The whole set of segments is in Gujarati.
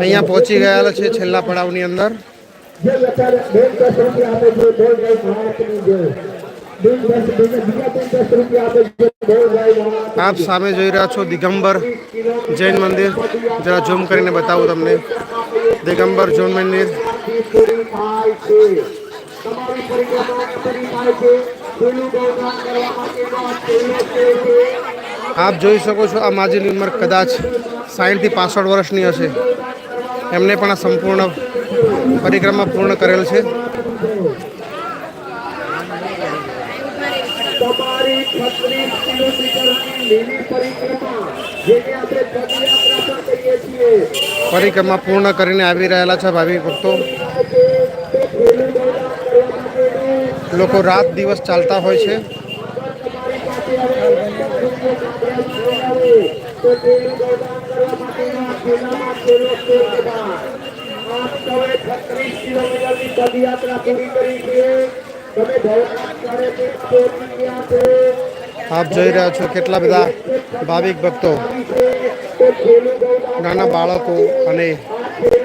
અહીંયા પહોંચી ગયેલા છે છેલ્લા પડાવની અંદર. આપે સામે જોઈ રહ્યા છો દિગંબર જૈન મંદિર. જરા ઝૂમ કરીને બતાવું તમને. દિગંબર જૈન મંદિર. આપ જોઈ શકો છો આ માજીની ઉંમર કદાચ સાઠથી પાસઠ વર્ષની હશે. એમને પણ આ સંપૂર્ણ પરિક્રમા પૂર્ણ કરેલ છે. પરિક્રમા પૂર્ણ કરીને આવી રહેલા છે ભાવિ ભક્તો. લોકો રાત દિવસ ચાલતા હોય છે. તો આપ આપ જોઈ રહ્યા છો કેટલા બધા ભાવિક ભક્તો, નાના બાળકો અને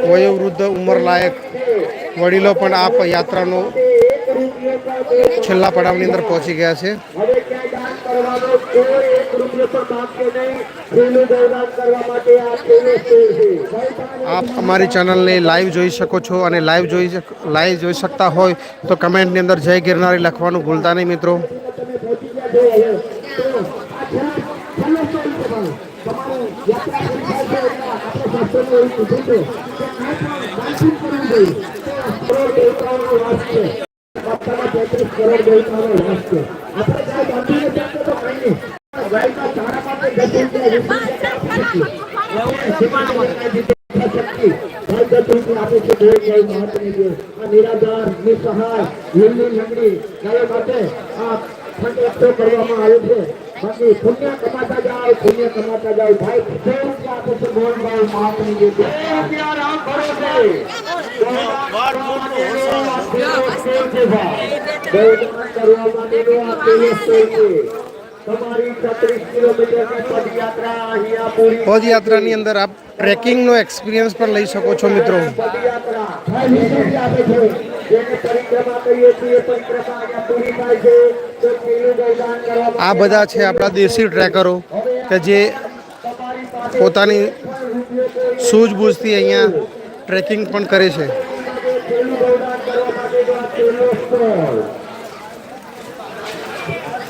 વયોવૃદ્ધ ઉંમરલાયક વડીલો પણ આ યાત્રાનો છેલ્લા પડાવની અંદર પહોંચી ગયા છે. હવે ક્યાંય દાન કરવાનો કોઈ એક રૂપિયો પણ માંગશે નહીં છેલ્લું ગૌદાન કરવા માટે આ છેલ્લો સ્ટેજ છે ભાઈ તમારે આપ અમારી ચેનલને લાઈવ જોઈ શકો છો અને લાઈવ જોઈ શક- લાઈવ જોઈ શકતા હોય તો કમેન્ટની અંદર જય ગિરનારી લખવાનું ભૂલતા નહીં મિત્રો તમે નિરાધાર નિસહાય લીલી લંગડી ગાયો માટે આ ફંડ કરવામાં આવે છે બાકી પુણ્ય કમાતા જાઓ પુણ્ય કમાતા જાઓ ભાઈ સો રૂપિયા આપે છે ગોળ ભાઈ જે રૂપિયા રામ ભરો છે કરવા માટેનો આ પદયાત્રાની અંદર આપ ટ્રેકિંગનો એક્સપિરિયન્સ પણ લઈ શકો છો મિત્રો. આ બધા છે આપણા દેશી ટ્રેકરો કે જે પોતાની સૂઝબૂઝથી અહીંયા ટ્રેકિંગ પણ કરે છે.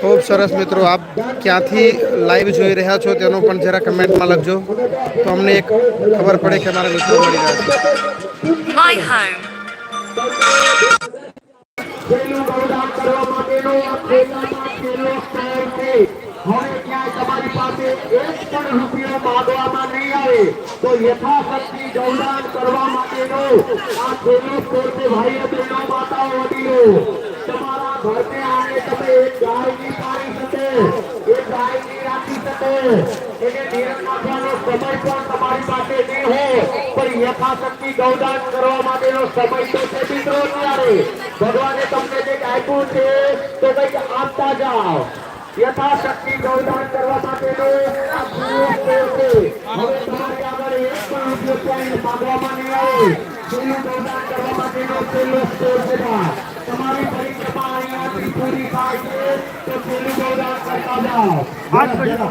ખૂબ સરસ મિત્રો આપ ક્યાંથી લાઈવ જોઈ રહ્યા છો તેનો પણ જરા કમેન્ટમાં લખજો તો અમને એક ખબર પડે કે અમારા મિત્રો મળી રહ્યા છે My home. પેલું ગૌદાન કરવા માટેનો આ પેલામાં પેલો સ્ટેજ છે હવે ક્યાંય તમારી પાસે એક પણ રૂપિયો માંગવામાં નહીં આવે તો યથાશક્તિ ગૌદાન કરવા માટેનો આ પેલો સ્ટેજ છે ભાઈઓ બહેનો માતાઓ વડીલો તમારા ઘરને આંગણે તમે એક ગાય નહીં પાડી શકે એક ગાય નહીં રાખી શકે એને નિયમ નાખવાનો સમય પણ તમારી પાસે નહીં હોય પણ યથાશક્તિ ગૌદાન કરવા માટેનો સમય તો છે મિત્રો ત્યારે ભગવાને તમને જે આપ્યું છે તો કંઈક આપતા જાઓ યથાશક્તિ ગૌદાન કરવા માટેનો આ પૂરો સ્ટેજ છે હવે તમારી આગળ એક પણ રૂપિયો ક્યાંય માંગવામાં નહીં આવે પેલું ગૌદાન કરવા માટેનો છેલ્લો સ્ટેજ છે બા. તમારી પરિક્રમા અહીંયાથી પૂરી થાય છે તો પેલું ગૌદાન કરતા જાઓ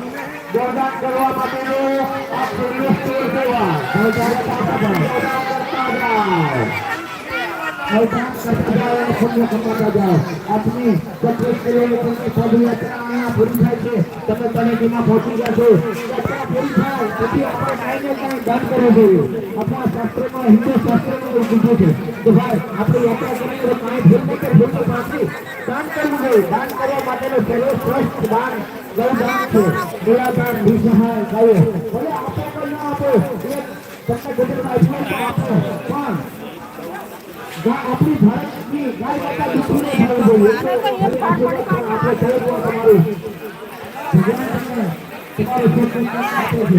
ગૌદાન કરવા માટેનો આ છેલ્લો સ્ટેજ છે બા. ગૌદાન કરતા જાઓ. ગૌદાન કરતા જાઓ અવસાન કરતા જાઓ અને પુણ્ય કમાતા જાઓ આપની પચીસ કિલોમીટરની પદયાત્રા અહીંયા પૂરી થાય છે તમે તળેટીમાં પહોંચી ગયા છો યાત્રા પૂરી થાય પછી આપણે કાંઈ ને કાંઈ દાન કરવું જોઈએ આપણા શાસ્ત્રોમાં હિન્દુ શાસ્ત્રોમાં એવું કીધું છે કે ભાઈ આપણે યાત્રા કરીએ તો કાંઈ ભૂલ નહીં કે ભૂલ તો પાછી દાન કરવું જોઈએ. દાન કરવા માટેનો સર્વશ્રેષ્ઠ દાન ગૌદાન છે. નિરાદાન નિસહાય ગાયો. ભલે આપે કે ન આપો તમને ગુજરાતમાં આપો. પણ આપણી ભારતની ગાય કરતા દુઃખીને થવું જોઈએ. આપણે સૌ તમારું ભગવાન તમને તમારું સુખ આપે છે.